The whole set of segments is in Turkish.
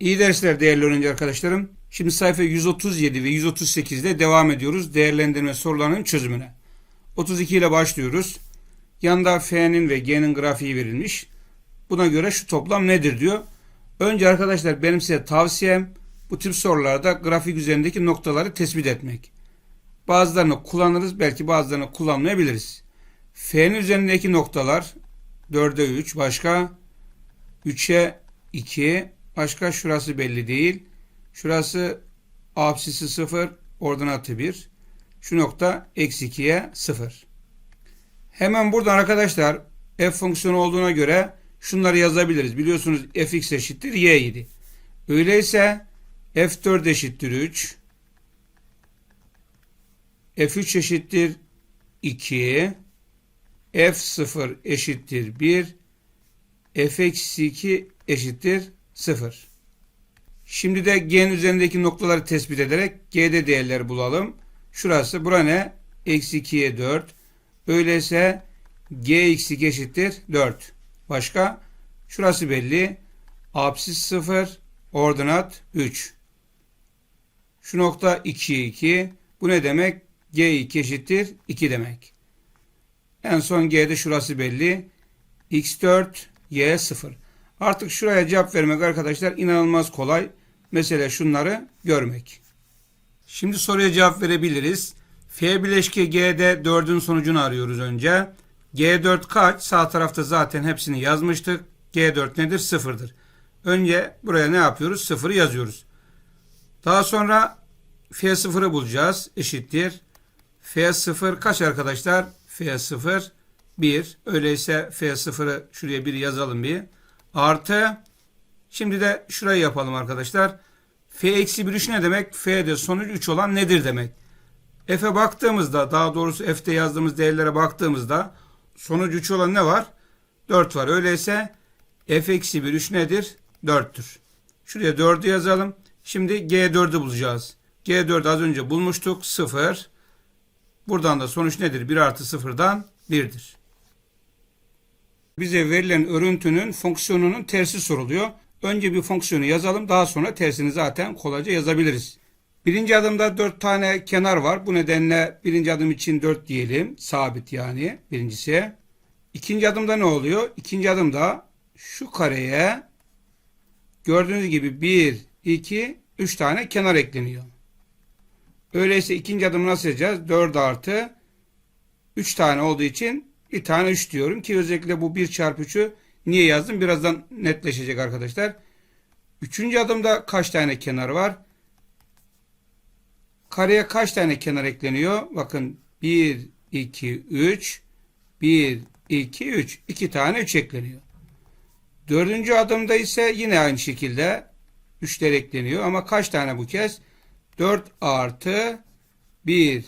İyi dersler değerli öğrenci arkadaşlarım. Şimdi sayfa 137 ve 138'de devam ediyoruz değerlendirme sorularının çözümüne. 32 ile başlıyoruz. Yanda F'nin ve G'nin grafiği verilmiş. Buna göre şu toplam nedir diyor. Önce arkadaşlar benim size tavsiyem bu tip sorularda grafik üzerindeki noktaları tespit etmek. Bazılarını kullanırız belki bazılarını kullanmayabiliriz. F'nin üzerindeki noktalar 4'e 3 başka 3'e 2 başka şurası belli değil. Şurası apsisi 0 ordinatı 1. Şu nokta eksi 2'ye 0. Hemen buradan arkadaşlar f fonksiyonu olduğuna göre şunları yazabiliriz. Biliyorsunuz fx eşittir y idi. Öyleyse f4 eşittir 3. f3 eşittir 2. f0 eşittir 1. f-2 eşittir 0. Şimdi de g'nin üzerindeki noktaları tespit ederek g'de değerleri bulalım. Şurası bura ne? Eksi 2'ye 4. Öyleyse g2 eşittir 4. Başka? Şurası belli. Apsis 0, ordinat 3. Şu nokta 2'ye 2. Bu ne demek? g2 eşittir 2 demek. En son g'de şurası belli. x4, y0. Artık şuraya cevap vermek arkadaşlar inanılmaz kolay. Mesele şunları görmek. Şimdi soruya cevap verebiliriz. F bileşke G'de 4'ün sonucunu arıyoruz önce. G4 kaç? Sağ tarafta zaten hepsini yazmıştık. G4 nedir? Sıfırdır. Önce buraya ne yapıyoruz? Sıfırı yazıyoruz. Daha sonra F0'ı bulacağız. Eşittir. F0 kaç arkadaşlar? F0 1. Öyleyse F0'ı şuraya bir yazalım bir. Artı şimdi de şurayı yapalım arkadaşlar. F eksi 1 3 ne demek? F'de sonuç 3 olan nedir demek? F'e baktığımızda daha doğrusu F'te yazdığımız değerlere baktığımızda sonuç 3 olan ne var? 4 var. Öyleyse F eksi 1 3 nedir? 4'tür. Şuraya 4'ü yazalım. Şimdi G4'ü bulacağız. G4 az önce bulmuştuk. 0. Buradan da sonuç nedir? 1 artı 0'dan 1'dir bize verilen örüntünün fonksiyonunun tersi soruluyor. Önce bir fonksiyonu yazalım. Daha sonra tersini zaten kolayca yazabiliriz. Birinci adımda dört tane kenar var. Bu nedenle birinci adım için dört diyelim. Sabit yani birincisi. İkinci adımda ne oluyor? İkinci adımda şu kareye gördüğünüz gibi bir, iki, üç tane kenar ekleniyor. Öyleyse ikinci adımı nasıl yazacağız? 4 artı 3 tane olduğu için bir tane 3 diyorum ki özellikle bu 1 çarpı 3'ü niye yazdım? Birazdan netleşecek arkadaşlar. Üçüncü adımda kaç tane kenar var? Kareye kaç tane kenar ekleniyor? Bakın 1, 2, 3, 1, 2, 3. 2 tane 3 ekleniyor. Dördüncü adımda ise yine aynı şekilde 3'ler ekleniyor. Ama kaç tane bu kez? 4 artı 1,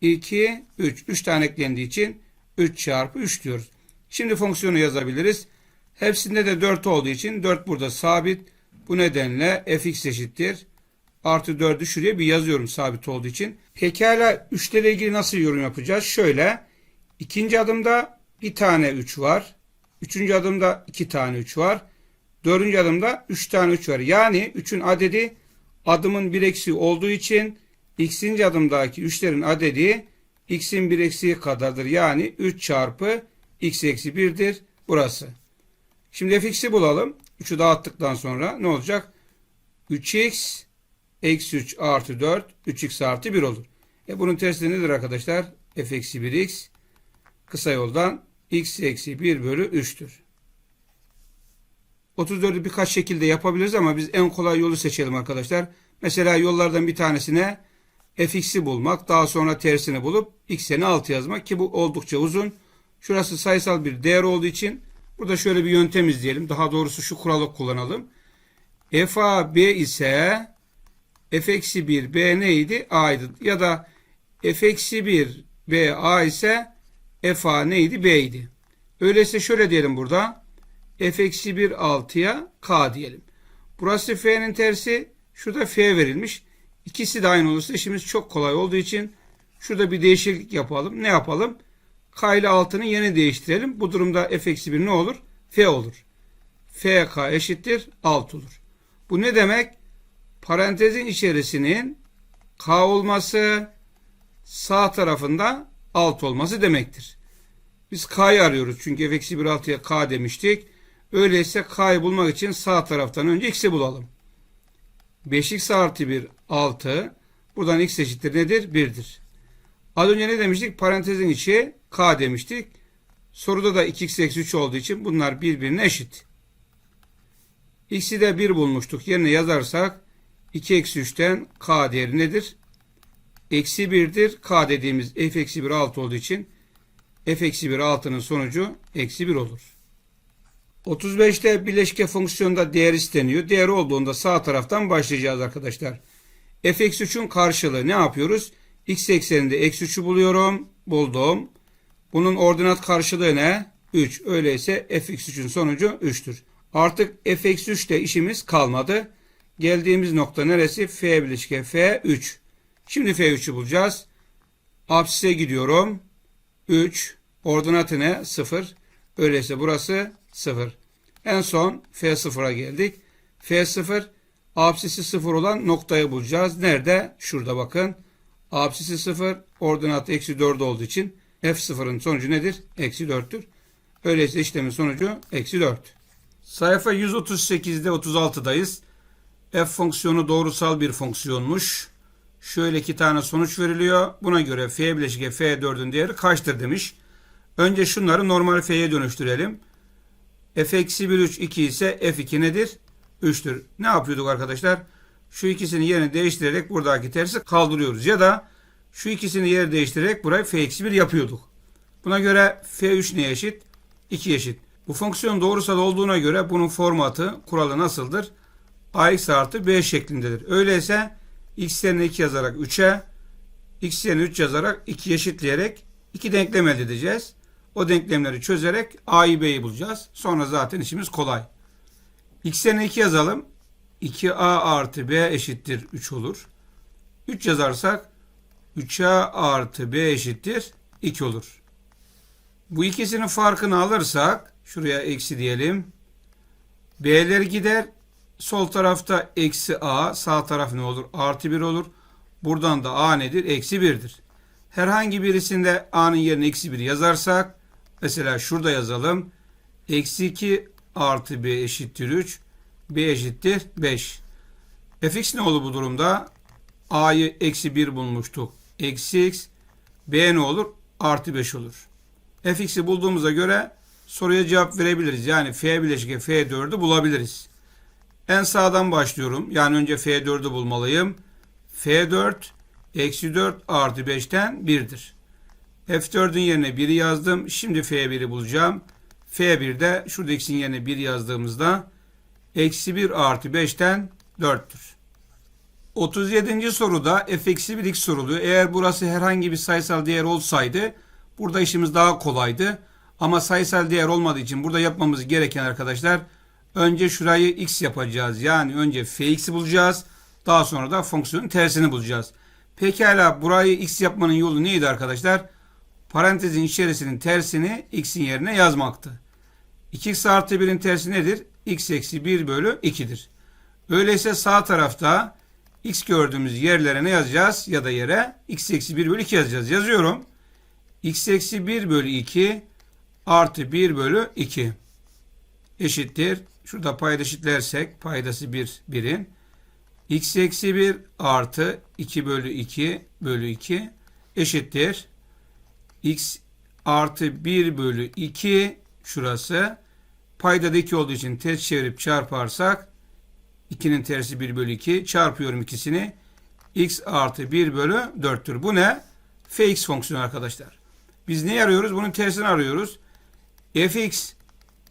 2, 3. 3 tane eklendiği için 3 çarpı 3 diyoruz. Şimdi fonksiyonu yazabiliriz. Hepsinde de 4 olduğu için 4 burada sabit. Bu nedenle fx eşittir. Artı 4'ü şuraya bir yazıyorum sabit olduğu için. Pekala 3 ile ilgili nasıl yorum yapacağız? Şöyle. ikinci adımda bir tane 3 var. Üçüncü adımda iki tane 3 var. Dördüncü adımda 3 tane 3 var. Yani 3'ün adedi adımın bir eksiği olduğu için x'inci adımdaki 3'lerin adedi x'in bir eksiği kadardır. Yani 3 çarpı x eksi 1'dir burası. Şimdi fx'i bulalım. 3'ü dağıttıktan sonra ne olacak? 3x eksi 3 artı 4 3x artı 1 olur. E bunun tersi nedir arkadaşlar? f eksi 1x kısa yoldan x eksi 1 bölü 3'tür. 34'ü birkaç şekilde yapabiliriz ama biz en kolay yolu seçelim arkadaşlar. Mesela yollardan bir tanesine fx'i bulmak, daha sonra tersini bulup x'ini 6 yazmak ki bu oldukça uzun. Şurası sayısal bir değer olduğu için burada şöyle bir yöntem izleyelim. Daha doğrusu şu kuralı kullanalım. f a b ise f eksi 1 b neydi? a'ydı. Ya da f eksi 1 b a ise f a neydi? b idi. Öyleyse şöyle diyelim burada. f eksi 1 6'ya k diyelim. Burası f'nin tersi. Şurada f verilmiş. İkisi de aynı olursa işimiz çok kolay olduğu için şurada bir değişiklik yapalım. Ne yapalım? K ile 6'nın yerini değiştirelim. Bu durumda f eksi 1 ne olur? F olur. FK eşittir 6 olur. Bu ne demek? Parantezin içerisinin k olması sağ tarafında alt olması demektir. Biz k'yı arıyoruz çünkü f eksi 1 6'ya k demiştik. Öyleyse k'yı bulmak için sağ taraftan önce x'i bulalım. 5x artı 1 6. Buradan x eşittir nedir? 1'dir. Az önce ne demiştik? Parantezin içi k demiştik. Soruda da 2x eksi 3 olduğu için bunlar birbirine eşit. X'i de 1 bulmuştuk. Yerine yazarsak 2 eksi 3'ten k değeri nedir? Eksi 1'dir. K dediğimiz f eksi 1 6 olduğu için f eksi 1 6'nın sonucu eksi 1 olur. 35'te bileşke fonksiyonda değer isteniyor. Değer olduğunda sağ taraftan başlayacağız arkadaşlar. F eksi 3'ün karşılığı ne yapıyoruz? x ekseninde eksi 3'ü buluyorum. Buldum. Bunun ordinat karşılığı ne? 3. Öyleyse f eksi 3'ün sonucu 3'tür. Artık f eksi 3 ile işimiz kalmadı. Geldiğimiz nokta neresi? F bileşke F3. Şimdi F3'ü bulacağız. Apsise gidiyorum. 3. Ordinatı ne? 0. Öyleyse burası 0. En son F0'a geldik. F0 apsisi 0 olan noktayı bulacağız. Nerede? Şurada bakın. Apsisi 0, ordinatı eksi 4 olduğu için F0'ın sonucu nedir? Eksi 4'tür. Öyleyse işlemin sonucu eksi 4. Sayfa 138'de 36'dayız. F fonksiyonu doğrusal bir fonksiyonmuş. Şöyle iki tane sonuç veriliyor. Buna göre f bileşik f4'ün değeri kaçtır demiş. Önce şunları normal f'ye dönüştürelim. f eksi 1 3 2 ise f2 nedir? 3'tür. Ne yapıyorduk arkadaşlar? Şu ikisini yerini değiştirerek buradaki tersi kaldırıyoruz. Ya da şu ikisini yer değiştirerek burayı f eksi 1 yapıyorduk. Buna göre f3 neye eşit? 2 eşit. Bu fonksiyon doğrusal olduğuna göre bunun formatı, kuralı nasıldır? ax artı b şeklindedir. Öyleyse x yerine 2 yazarak 3'e, x yerine 3 yazarak 2 eşitleyerek 2 denklem elde edeceğiz. O denklemleri çözerek a'yı b'yi bulacağız. Sonra zaten işimiz kolay. X yerine 2 yazalım. 2a artı b eşittir 3 olur. 3 yazarsak 3a artı b eşittir 2 olur. Bu ikisinin farkını alırsak şuraya eksi diyelim. b'ler gider. Sol tarafta eksi a. Sağ taraf ne olur? Artı 1 olur. Buradan da a nedir? Eksi 1'dir. Herhangi birisinde a'nın yerine eksi 1 yazarsak mesela şurada yazalım. Eksi 2 artı b eşittir 3. b eşittir 5. fx ne olur bu durumda? a'yı eksi 1 bulmuştuk. Eksi x. b ne olur? Artı 5 olur. fx'i bulduğumuza göre soruya cevap verebiliriz. Yani f bileşik f4'ü bulabiliriz. En sağdan başlıyorum. Yani önce F4'ü bulmalıyım. F4 eksi 4 artı 5'ten 1'dir. F4'ün yerine 1'i yazdım. Şimdi F1'i bulacağım. F1'de şurada x'in yerine 1 yazdığımızda eksi 1 artı 5'ten 4'tür. 37. soruda f eksi 1 x soruluyor. Eğer burası herhangi bir sayısal değer olsaydı burada işimiz daha kolaydı. Ama sayısal değer olmadığı için burada yapmamız gereken arkadaşlar Önce şurayı x yapacağız. Yani önce fx'i bulacağız. Daha sonra da fonksiyonun tersini bulacağız. Pekala burayı x yapmanın yolu neydi arkadaşlar? Parantezin içerisinin tersini x'in yerine yazmaktı. 2x artı 1'in tersi nedir? x eksi 1 bölü 2'dir. Öyleyse sağ tarafta x gördüğümüz yerlere ne yazacağız? Ya da yere x eksi 1 bölü 2 yazacağız. Yazıyorum. x eksi 1 bölü 2 artı 1 bölü 2 eşittir Şurada payda eşitlersek paydası 1 birin. x eksi 1 artı 2 bölü 2 bölü 2 eşittir. X artı 1 bölü 2 şurası. Payda da 2 olduğu için ters çevirip çarparsak 2'nin tersi 1 bölü 2 çarpıyorum ikisini. x artı 1 bölü 4'tür. Bu ne? fx fonksiyonu arkadaşlar. Biz ne arıyoruz? Bunun tersini arıyoruz. fx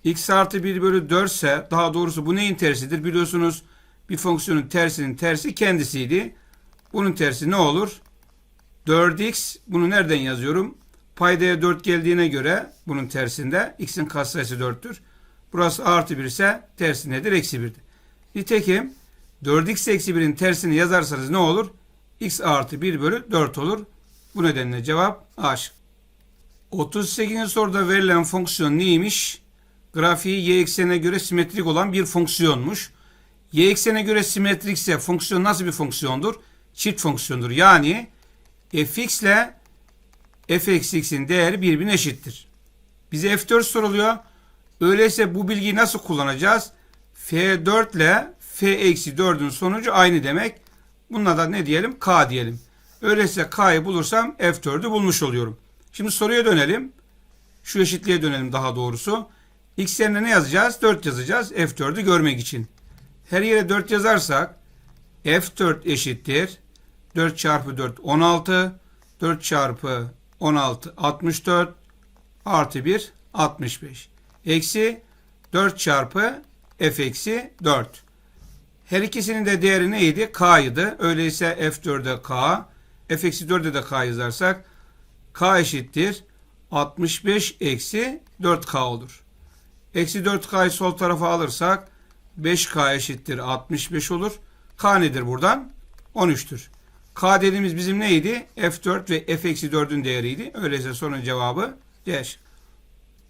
x artı 1 bölü 4 ise daha doğrusu bu neyin tersidir? Biliyorsunuz bir fonksiyonun tersinin tersi kendisiydi. Bunun tersi ne olur? 4x bunu nereden yazıyorum? Paydaya 4 geldiğine göre bunun tersinde x'in katsayısı 4'tür. Burası artı 1 ise tersi nedir? Eksi 1'dir. Nitekim 4x eksi 1'in tersini yazarsanız ne olur? x artı 1 bölü 4 olur. Bu nedenle cevap A 38. soruda verilen fonksiyon neymiş? grafiği y eksenine göre simetrik olan bir fonksiyonmuş. Y eksene göre simetrikse fonksiyon nasıl bir fonksiyondur? Çift fonksiyondur. Yani fx ile f(x'in değeri birbirine eşittir. Bize f4 soruluyor. Öyleyse bu bilgiyi nasıl kullanacağız? f4 ile f-4'ün sonucu aynı demek. Bununla da ne diyelim? k diyelim. Öyleyse k'yı bulursam f4'ü bulmuş oluyorum. Şimdi soruya dönelim. Şu eşitliğe dönelim daha doğrusu. X yerine ne yazacağız? 4 yazacağız. F4'ü görmek için. Her yere 4 yazarsak F4 eşittir. 4 çarpı 4 16. 4 çarpı 16 64 artı 1 65. Eksi 4 çarpı F eksi 4. Her ikisinin de değeri neydi? K'ydı. Öyleyse F4'e K. F eksi 4'e de K yazarsak K eşittir. 65 eksi 4K olur. Eksi 4K'yı sol tarafa alırsak 5K eşittir 65 olur. K nedir buradan? 13'tür. K dediğimiz bizim neydi? F4 ve F eksi 4'ün değeriydi. Öyleyse sorunun cevabı D.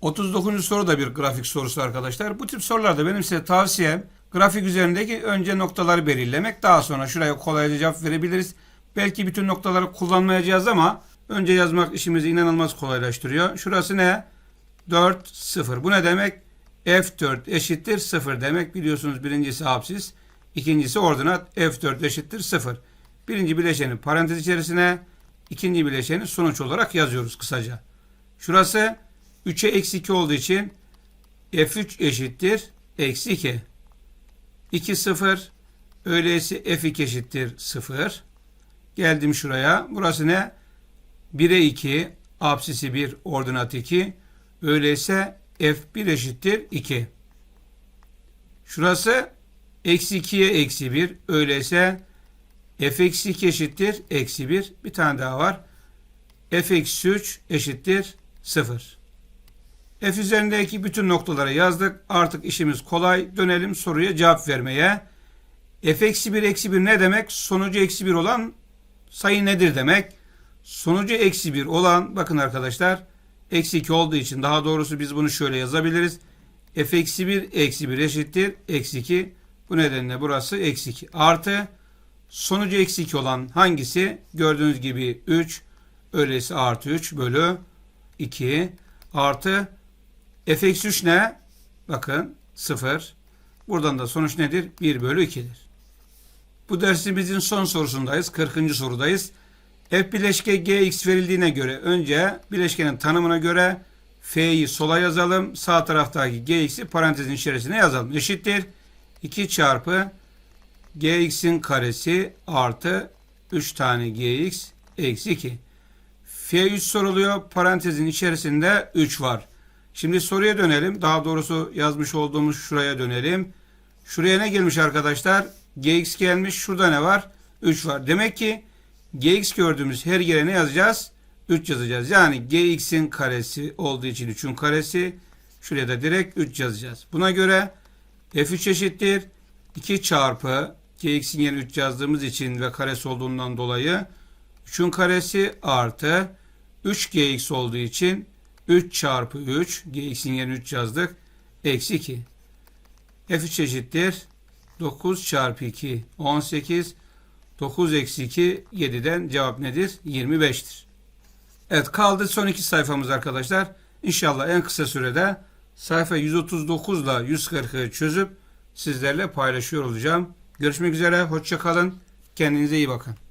39. soru da bir grafik sorusu arkadaşlar. Bu tip sorularda benim size tavsiyem grafik üzerindeki önce noktaları belirlemek. Daha sonra şuraya kolayca cevap verebiliriz. Belki bütün noktaları kullanmayacağız ama önce yazmak işimizi inanılmaz kolaylaştırıyor. Şurası ne? 4, 0. Bu ne demek? F4 eşittir 0 demek. Biliyorsunuz birincisi hapsiz. ikincisi ordinat. F4 eşittir 0. Birinci bileşeni parantez içerisine, ikinci bileşeni sonuç olarak yazıyoruz kısaca. Şurası 3'e eksi 2 olduğu için F3 eşittir eksi 2. 2 0. Öyleyse F2 eşittir 0. Geldim şuraya. Burası ne? 1'e 2. Apsisi 1. Ordinat 2. Öyleyse F1 eşittir 2. Şurası eksi 2'ye eksi 1. Öyleyse F eksi 2 eşittir eksi 1. Bir tane daha var. F eksi 3 eşittir 0. F üzerindeki bütün noktaları yazdık. Artık işimiz kolay. Dönelim soruya cevap vermeye. F eksi 1 eksi 1 ne demek? Sonucu eksi 1 olan sayı nedir demek? Sonucu eksi 1 olan bakın arkadaşlar eksi 2 olduğu için daha doğrusu biz bunu şöyle yazabiliriz. F eksi 1 eksi 1 eşittir eksi 2. Bu nedenle burası eksi 2 artı sonucu eksi 2 olan hangisi? Gördüğünüz gibi 3 öyleyse artı 3 bölü 2 artı f eksi 3 ne? Bakın 0. Buradan da sonuç nedir? 1 bölü 2'dir. Bu dersimizin son sorusundayız. 40. sorudayız. F bileşke gx verildiğine göre önce bileşkenin tanımına göre f'yi sola yazalım. Sağ taraftaki gx'i parantezin içerisine yazalım. Eşittir. 2 çarpı gx'in karesi artı 3 tane gx eksi 2. F3 soruluyor. Parantezin içerisinde 3 var. Şimdi soruya dönelim. Daha doğrusu yazmış olduğumuz şuraya dönelim. Şuraya ne gelmiş arkadaşlar? Gx gelmiş. Şurada ne var? 3 var. Demek ki Gx gördüğümüz her yere ne yazacağız? 3 yazacağız. Yani Gx'in karesi olduğu için 3'ün karesi. Şuraya da direkt 3 yazacağız. Buna göre F3 eşittir. 2 çarpı Gx'in yerine 3 yazdığımız için ve karesi olduğundan dolayı 3'ün karesi artı 3Gx olduğu için 3 çarpı 3 Gx'in yerine 3 yazdık. Eksi 2. F3 eşittir. 9 çarpı 2 18 9 eksi 2 7'den cevap nedir? 25'tir. Evet kaldı son iki sayfamız arkadaşlar. İnşallah en kısa sürede sayfa 139 ile 140'ı çözüp sizlerle paylaşıyor olacağım. Görüşmek üzere. Hoşça kalın. Kendinize iyi bakın.